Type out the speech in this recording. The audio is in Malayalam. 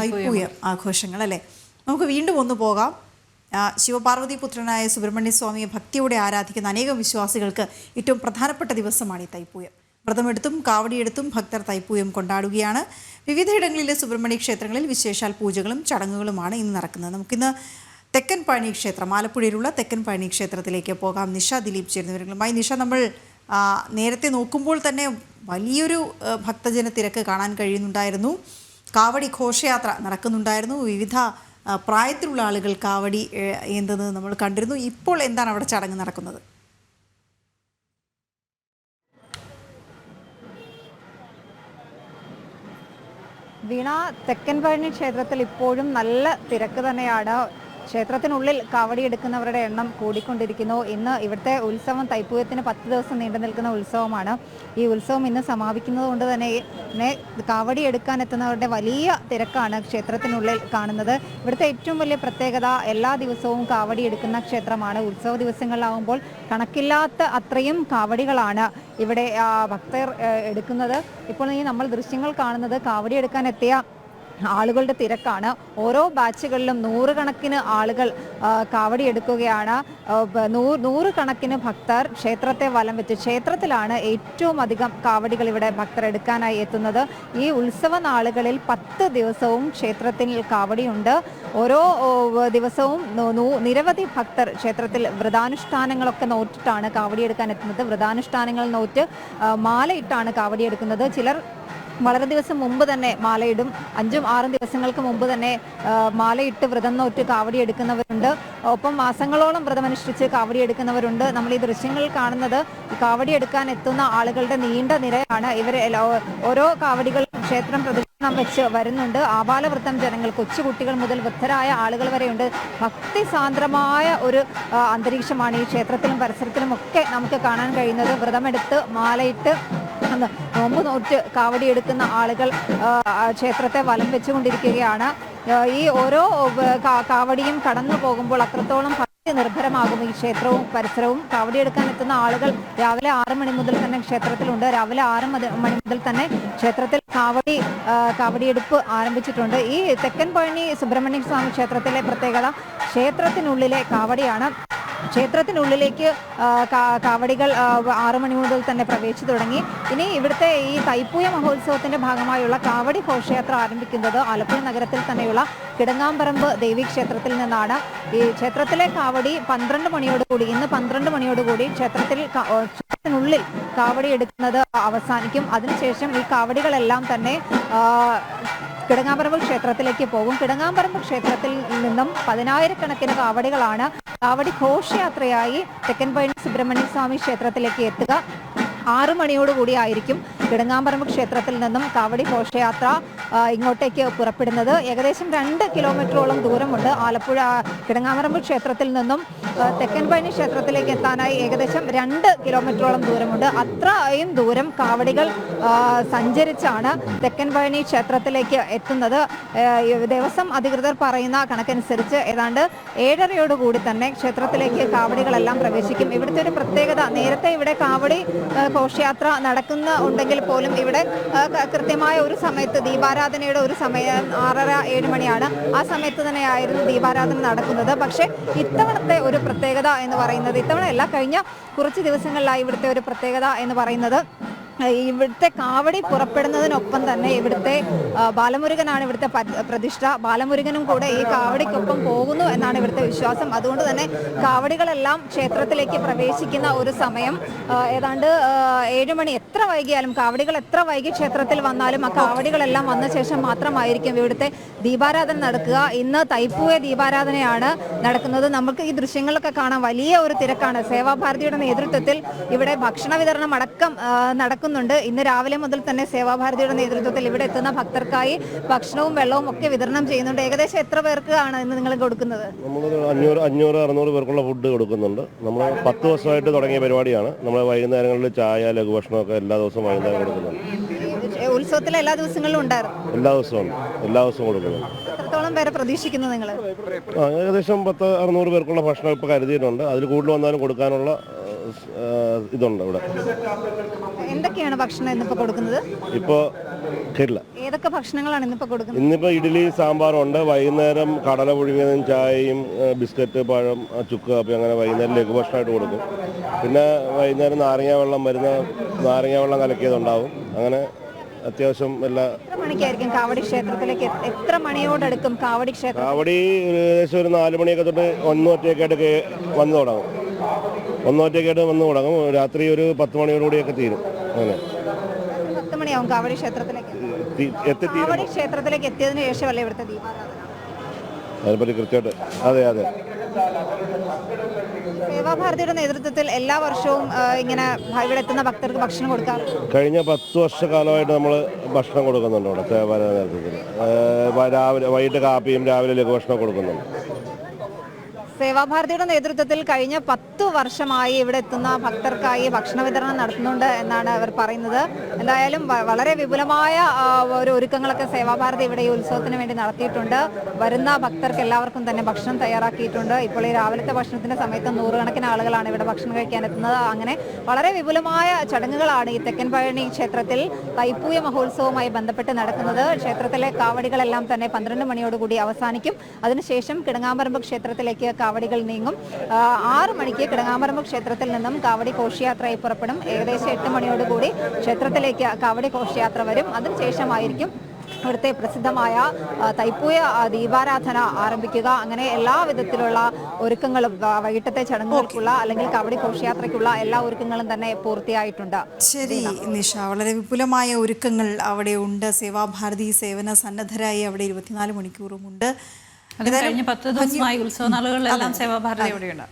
തൈപ്പൂയം ആഘോഷങ്ങൾ അല്ലേ നമുക്ക് വീണ്ടും ഒന്ന് പോകാം. ശിവപാർവതി പുത്രനായ സുബ്രഹ്മണ്യ സ്വാമിയെ ഭക്തിയോടെ ആരാധിക്കുന്ന അനേകം വിശ്വാസികൾക്ക് ഏറ്റവും പ്രധാനപ്പെട്ട ദിവസമാണ് ഈ തൈപ്പൂയം. വ്രതമെടുത്തും കാവടിയെടുത്തും ഭക്തർ തൈപ്പൂയം കൊണ്ടാടുകയാണ്. വിവിധയിടങ്ങളിലെ സുബ്രഹ്മണ്യ ക്ഷേത്രങ്ങളിൽ വിശേഷാൽ പൂജകളും ചടങ്ങുകളുമാണ് ഇന്ന് നടക്കുന്നത്. നമുക്കിന്ന് തെക്കൻ പഴനി ക്ഷേത്രം ആലപ്പുഴയിലുള്ള തെക്കൻ പഴനി ക്ഷേത്രത്തിലേക്ക് പോകാം. നിഷ ദിലീപ് ചേരുന്നവരുമായി നിഷ നമ്മൾ നേരത്തെ നോക്കുമ്പോൾ തന്നെ വലിയൊരു ഭക്തജന തിരക്ക് കാണാൻ കഴിയുന്നുണ്ടായിരുന്നു. കാവടി ഘോഷയാത്ര നടക്കുന്നുണ്ടായിരുന്നു. വിവിധ പ്രായത്തിലുള്ള ആളുകൾ കാവടി എന്തെന്ന് നമ്മൾ കണ്ടിരുന്നു. ഇപ്പോൾ എന്താണ് അവിടെ ചടങ്ങ് നടക്കുന്നത്? വീണ തെക്കൻ പഴനി ക്ഷേത്രത്തിൽ ഇപ്പോഴും നല്ല തിരക്ക് തന്നെയാണ്. ക്ഷേത്രത്തിനുള്ളിൽ കാവടി എടുക്കുന്നവരുടെ എണ്ണം കൂടിക്കൊണ്ടിരിക്കുന്നു. ഇന്ന് ഇവിടുത്തെ ഉത്സവം തൈപ്പൂയത്തിന് പത്ത് ദിവസം നീണ്ടു നിൽക്കുന്ന ഉത്സവമാണ്. ഈ ഉത്സവം ഇന്ന് സമാപിക്കുന്നത് കൊണ്ട് തന്നെ കാവടി എടുക്കാൻ എത്തുന്നവരുടെ വലിയ തിരക്കാണ് ക്ഷേത്രത്തിനുള്ളിൽ കാണുന്നത്. ഇവിടുത്തെ ഏറ്റവും വലിയ പ്രത്യേകത എല്ലാ ദിവസവും കാവടി എടുക്കുന്ന ക്ഷേത്രമാണ്. ഉത്സവ ദിവസങ്ങളിലാവുമ്പോൾ കണക്കില്ലാത്ത അത്രയും കാവടികളാണ് ഇവിടെ ഭക്തർ എടുക്കുന്നത്. ഇപ്പോൾ ഈ നമ്മൾ ദൃശ്യങ്ങൾ കാണുന്നത് കാവടി എടുക്കാൻ എത്തിയ ആളുകളുടെ തിരക്കാണ്. ഓരോ ബാച്ചുകളിലും നൂറുകണക്കിന് ആളുകൾ കാവടിയെടുക്കുകയാണ്. ബ- നൂറുകണക്കിന് ഭക്തർ ക്ഷേത്രത്തെ വലം വെച്ച് ക്ഷേത്രത്തിലാണ് ഏറ്റവും അധികം കാവടികൾ ഇവിടെ ഭക്തർ എടുക്കാനായി എത്തുന്നത്. ഈ ഉത്സവ നാളുകളിൽ പത്ത് ദിവസവും ക്ഷേത്രത്തിൽ കാവടിയുണ്ട്. ഓരോ ദിവസവും നിരവധി ഭക്തർ ക്ഷേത്രത്തിൽ വ്രതാനുഷ്ഠാനങ്ങളൊക്കെ നോറ്റിട്ടാണ് കാവടിയെടുക്കാൻ എത്തുന്നത്. വ്രതാനുഷ്ഠാനങ്ങൾ നോറ്റ് മാലയിട്ടാണ് കാവടിയെടുക്കുന്നത്. ചിലർ വളരെ ദിവസം മുമ്പ് തന്നെ മാലയിടും. അഞ്ചും ആറും ദിവസങ്ങൾക്ക് മുമ്പ് തന്നെ മാലയിട്ട് വ്രതം നോറ്റ് കാവടി എടുക്കുന്നവരുണ്ട്. ഒപ്പം മാസങ്ങളോളം വ്രതമനുഷ്ഠിച്ച് കാവടി എടുക്കുന്നവരുണ്ട്. നമ്മൾ ഈ ദൃശ്യങ്ങൾ കാണുന്നത് കാവടി എടുക്കാൻ എത്തുന്ന ആളുകളുടെ നീണ്ട നിരയാണ്. ഇവർ ഓരോ കാവടികൾ ക്ഷേത്രം പ്രദക്ഷിണം വെച്ച് വരുന്നുണ്ട്. ആപാലവൃത്തം ജനങ്ങൾ കൊച്ചുകുട്ടികൾ മുതൽ വൃദ്ധരായ ആളുകൾ വരെയുണ്ട്. ഭക്തിസാന്ദ്രമായ ഒരു അന്തരീക്ഷമാണ് ഈ ക്ഷേത്രത്തിലും പരിസരത്തിലും ഒക്കെ നമുക്ക് കാണാൻ കഴിയുന്നത്. വ്രതമെടുത്ത് മാലയിട്ട് നോമ്പ് നോറ്റ് കാവടി എടുക്കുന്ന ആളുകൾ ക്ഷേത്രത്തെ വലം വെച്ചുകൊണ്ടിരിക്കുകയാണ്. ഈ ഓരോ കാവടിയും കടന്നു പോകുമ്പോൾ അത്രത്തോളം നിർഭരമാകും ഈ ക്ഷേത്രവും പരിസരവും. കാവടി എടുക്കാൻ എത്തുന്ന ആളുകൾ രാവിലെ ആറ് മണി മുതൽ തന്നെ ക്ഷേത്രത്തിലുണ്ട്. രാവിലെ ആറ് മണി മുതൽ തന്നെ ക്ഷേത്രത്തിൽ കാവടി കാവടിയെടുപ്പ് ആരംഭിച്ചിട്ടുണ്ട്. ഈ തെക്കൻ പഴനി സുബ്രഹ്മണ്യ സ്വാമി ക്ഷേത്രത്തിലെ പ്രത്യേകത ക്ഷേത്രത്തിനുള്ളിലെ കാവടിയാണ്. ക്ഷേത്രത്തിനുള്ളിലേക്ക് കാവടികൾ ആറു മണി മുതൽ തന്നെ പ്രവേശിച്ചു തുടങ്ങി. ഇനി ഇവിടുത്തെ ഈ തൈപ്പൂയ മഹോത്സവത്തിന്റെ ഭാഗമായുള്ള കാവടി ഘോഷയാത്ര ആരംഭിക്കുന്നത് ആലപ്പുഴ നഗരത്തിൽ തന്നെയുള്ള കിടങ്ങാമ്പറമ്പ് ദേവി ക്ഷേത്രത്തിൽ നിന്നാണ്. ഈ ക്ഷേത്രത്തിലെ കാവടി പന്ത്രണ്ട് മണിയോടുകൂടി ഇന്ന് പന്ത്രണ്ട് മണിയോടുകൂടി ക്ഷേത്രത്തിൽ ക്ഷേത്രത്തിനുള്ളിൽ കാവടി എടുക്കുന്നത് അവസാനിക്കും. അതിനുശേഷം ഈ കാവടികളെല്ലാം തന്നെ കിടങ്ങാമ്പറമ്പ് ക്ഷേത്രത്തിലേക്ക് പോകും. കിടങ്ങാമ്പറമ്പ് ക്ഷേത്രത്തിൽ നിന്നും പതിനായിരക്കണക്കിന് കാവടികളാണ് കാവടി ഘോഷയാത്രയായി തെക്കൻ സുബ്രഹ്മണ്യ സ്വാമി ക്ഷേത്രത്തിലേക്ക് എത്തുക. ആറു മണിയോടുകൂടി ആയിരിക്കും. കിടങ്ങാമ്പറമ്പ് ക്ഷേത്രത്തിൽ നിന്നും കാവടി ഘോഷയാത്ര ഇങ്ങോട്ടേക്ക് പുറപ്പെടുന്നത്. ഏകദേശം രണ്ട് കിലോമീറ്ററോളം ദൂരമുണ്ട്. ആലപ്പുഴ കിടങ്ങാമ്പറമ്പ് ക്ഷേത്രത്തിൽ നിന്നും തെക്കൻ പഴനി ക്ഷേത്രത്തിലേക്ക് എത്താനായി ഏകദേശം രണ്ട് കിലോമീറ്ററോളം ദൂരമുണ്ട്. അത്രയും ദൂരം കാവടികൾ സഞ്ചരിച്ചാണ് തെക്കൻ പഴനി ക്ഷേത്രത്തിലേക്ക് എത്തുന്നത്. ദേവസ്വം അധികൃതർ പറയുന്ന കണക്കനുസരിച്ച് ഏതാണ്ട് ഏഴരയോടുകൂടി തന്നെ ക്ഷേത്രത്തിലേക്ക് കാവടികളെല്ലാം പ്രവേശിക്കും. ഇവിടുത്തെ ഒരു പ്രത്യേകത നേരത്തെ ഇവിടെ കാവടി ഘോഷയാത്ര നടക്കുന്ന ഉണ്ടെങ്കിൽ പോലും ഇവിടെ കൃത്യമായ ഒരു സമയത്ത് ദീപാരാധനയുടെ ഒരു സമയം ആറര ഏഴ് മണിയാണ് ആ സമയത്ത് തന്നെയായിരുന്നു ദീപാരാധന നടക്കുന്നത്. പക്ഷേ ഇത്തവണത്തെ ഒരു പ്രത്യേകത എന്ന് പറയുന്നത് ഇത്തവണയല്ല കഴിഞ്ഞ കുറച്ച് ദിവസങ്ങളിലായി ഇവിടുത്തെ ഒരു പ്രത്യേകത എന്ന് പറയുന്നത് ഇവിടുത്തെ കാവടി പുറപ്പെടുന്നതിനൊപ്പം തന്നെ ഇവിടുത്തെ ബാലമുരുകനാണ് ഇവിടുത്തെ പ്രതിഷ്ഠ. ബാലമുരുകനും കൂടെ ഈ കാവടിക്കൊപ്പം പോകുന്നു എന്നാണ് ഇവിടുത്തെ വിശ്വാസം. അതുകൊണ്ട് തന്നെ കാവടികളെല്ലാം ക്ഷേത്രത്തിലേക്ക് പ്രവേശിക്കുന്ന ഒരു സമയം ഏതാണ്ട് ഏഴുമണി ഏഴ് മണി എത്ര വൈകിയാലും കാവടികൾ എത്ര വൈകി ക്ഷേത്രത്തിൽ വന്നാലും ആ കാവടികളെല്ലാം വന്ന ശേഷം മാത്രമായിരിക്കും ഇവിടുത്തെ ദീപാരാധന നടക്കുക. ഇന്ന് തൈപ്പൂയ ദീപാരാധനയാണ് നടക്കുന്നത്. നമുക്ക് ഈ ദൃശ്യങ്ങളൊക്കെ കാണാൻ വലിയ ഒരു തിരക്കാണ്. സേവാഭാരതിയുടെ നേതൃത്വത്തിൽ ഇവിടെ ഭക്ഷണ വിതരണം അടക്കം ആ, നടക്കുന്നുണ്ട്. ഇന്ന് രാവിലെ മുതൽ തന്നെ സേവാഭാരതിയുടെ നേതൃത്വത്തിൽ ഇവിടെ എത്തുന്ന ഭക്തർക്കായി ഭക്ഷണവും വെള്ളവും ഒക്കെ വിതരണം ചെയ്യുന്നുണ്ട്. ഏകദേശം എത്ര പേർക്ക് ആണ് ഇന്ന് നിങ്ങൾ കൊടുക്കുന്നത്? നമ്മൾ അഞ്ഞൂറ് അഞ്ഞൂറ് അറുന്നൂറ് പേർക്കുള്ള ഫുഡ് കൊടുക്കുന്നുണ്ട്. നമ്മൾ പത്ത് ദിവസമായിട്ട് തുടങ്ങിയ പരിപാടിയാണ്. നമ്മൾ വൈകുന്നേരങ്ങളിൽ ചായ ലഘുഭക്ഷണമൊക്കെ എല്ലാ ദിവസവും വൈകുന്നേരം കൊടുക്കുന്നുണ്ട്. ഈ ഉത്സവത്തിലെ എല്ലാ ദിവസങ്ങളിലും ഉണ്ടായിരുന്നു എല്ലാ ദിവസവും എല്ലാ ദിവസവും കൊടുക്കുന്നുണ്ട്. എത്രത്തോളം പേരെ പ്രതീക്ഷിക്കുന്നു നിങ്ങൾ ഏകദേശം പത്ത് അറുന്നൂറ് പേർക്കുള്ള ഭക്ഷണം ഇപ്പോൾ കരുതിയിട്ടുണ്ട്. അതിൽ കൂടുതൽ വന്നാലും കൊടുക്കാനുള്ള ഇതുണ്ട് ഇവിടെ. എന്തൊക്കെയാണ് ഭക്ഷണം ഇന്നിപ്പോ കൊടുക്കുന്നത്? ഇപ്പോ കേട്ടില്ല. ഏതൊക്കെ ഭക്ഷണങ്ങളാണ് ഇന്നിപ്പോ കൊടുക്കുന്നത്? ഇന്നിപ്പോ ഇഡ്ഡലി സാമ്പാറുണ്ട്. വൈകുന്നേരം കടല പുഴുങ്ങിയതും ചായയും ബിസ്ക്കറ്റ് പഴം ചുക്ക് കാപ്പി അങ്ങനെ വൈകുന്നേരം ലഘുഭക്ഷണമായിട്ട് കൊടുക്കും. പിന്നെ വൈകുന്നേരം നാരങ്ങ വെള്ളം വരുന്ന നാരങ്ങ വെള്ളം കലക്കിയതുണ്ടാവും. അങ്ങനെ അത്യാവശ്യം എല്ലാ മണിക്കായിരിക്കും കാവടി ക്ഷേത്രത്തിലേക്ക് എത്ര മണിയോടടുക്കും കാവടി ക്ഷേത്രം കാവടി ഒരു ഏകദേശം ഒരു നാല് മണിയൊക്കെ തൊട്ട് ഒറ്റയൊക്കെ ആയിട്ട് വന്നു തുടങ്ങും. ഒന്നൊറ്റയൊക്കെയായിട്ട് വന്ന് തുടങ്ങും. രാത്രി ഒരു പത്ത് മണിയോടുകൂടിയൊക്കെ തീരും. അങ്ങനെ. പത്ത് മണിയാവും കാവടി ക്ഷേത്രത്തിലേക്ക്? തി- എത്തിത്തീരും കാവടി ക്ഷേത്രത്തിലേക്ക് എത്തിയതിനു ശേഷമല്ലേ ഇവിടുത്തെ ദീപാരാധന? അതിനെപ്പറ്റി കൃത്യമായിട്ട് അതെ അതെ. സേവാഭാരതിയുടെ നേതൃത്വത്തിൽ എല്ലാ വർഷവും ആ, ഇങ്ങനെ ഭ- ഇവിടെ എത്തുന്ന ഭക്തർക്ക് ഭക്ഷണം കൊടുക്കാറുണ്ട് കഴിഞ്ഞ പത്ത് വർഷക്കാലമായിട്ട് നമ്മൾ ഭക്ഷണം കൊടുക്കുന്നുണ്ട് ഇവിടെ സേവാന നേതൃത്വത്തിൽ. രാവിലെ വൈകിട്ട് കാപ്പിയും രാവിലെ ലഘുഭക്ഷണം കൊടുക്കുന്നുണ്ട്. സേവാഭാരതിയുടെ നേതൃത്വത്തിൽ കഴിഞ്ഞ പത്ത് വർഷമായി ഇവിടെ എത്തുന്ന ഭക്തർക്കായി ഭക്ഷണ വിതരണം നടത്തുന്നുണ്ട് എന്നാണ് അവർ പറയുന്നത്. എന്തായാലും വളരെ വിപുലമായ ഒരു ഒരുക്കങ്ങളൊക്കെ സേവാഭാരതി ഇവിടെ ഈ ഉത്സവത്തിന് വേണ്ടി നടത്തിയിട്ടുണ്ട്. വരുന്ന ഭക്തർക്ക് എല്ലാവർക്കും തന്നെ ഭക്ഷണം തയ്യാറാക്കിയിട്ടുണ്ട്. ഇപ്പോൾ ഈ രാവിലത്തെ ഭക്ഷണത്തിന്റെ സമയത്ത് നൂറുകണക്കിന് ആളുകളാണ് ഇവിടെ ഭക്ഷണം കഴിക്കാൻ എത്തുന്നത്. അങ്ങനെ വളരെ വിപുലമായ ചടങ്ങുകളാണ് ഈ തെക്കൻ പഴനി ക്ഷേത്രത്തിൽ തൈപ്പൂയ മഹോത്സവവുമായി ബന്ധപ്പെട്ട് നടക്കുന്നത്. ക്ഷേത്രത്തിലെ കാവടികളെല്ലാം തന്നെ പന്ത്രണ്ട് മണിയോടുകൂടി അവസാനിക്കും. അതിനുശേഷം കിടങ്ങാമ്പറമ്പ് ക്ഷേത്രത്തിലേക്ക് കാവടികൾ നീങ്ങും. ആറ് മണിക്ക് കിടങ്ങാമ്പറമ്പ് ക്ഷേത്രത്തിൽ നിന്നും കാവടി ഘോഷയാത്രയായി പുറപ്പെടും. ഏകദേശം എട്ട് മണിയോടുകൂടി ക്ഷേത്രത്തിലേക്ക് കാവടി ഘോഷയാത്ര വരും. അതിനുശേഷമായിരിക്കും ഇവിടുത്തെ പ്രസിദ്ധമായ തൈപ്പൂയ ദീപാരാധന ആരംഭിക്കുക. അങ്ങനെ എല്ലാ വിധത്തിലുള്ള ഒരുക്കങ്ങളും വൈകിട്ടത്തെ ചടങ്ങുകൾക്കുള്ള അല്ലെങ്കിൽ കവടി ഘോഷയാത്രയ്ക്കുള്ള എല്ലാ ഒരുക്കങ്ങളും തന്നെ പൂർത്തിയായിട്ടുണ്ട്. ശരി നിഷ വളരെ വിപുലമായ ഒരുക്കങ്ങൾ അവിടെ ഉണ്ട്. സേവാഭാരതി സേവന സന്നദ്ധരായി അവിടെ ഇരുപത്തിനാല് മണിക്കൂറും ഉണ്ട്. അത് കഴിഞ്ഞ പത്ത് ദിവസമായി ഉത്സവ നാളുകളിലെല്ലാം സേവാഭാരതി ഇവിടെയുണ്ട്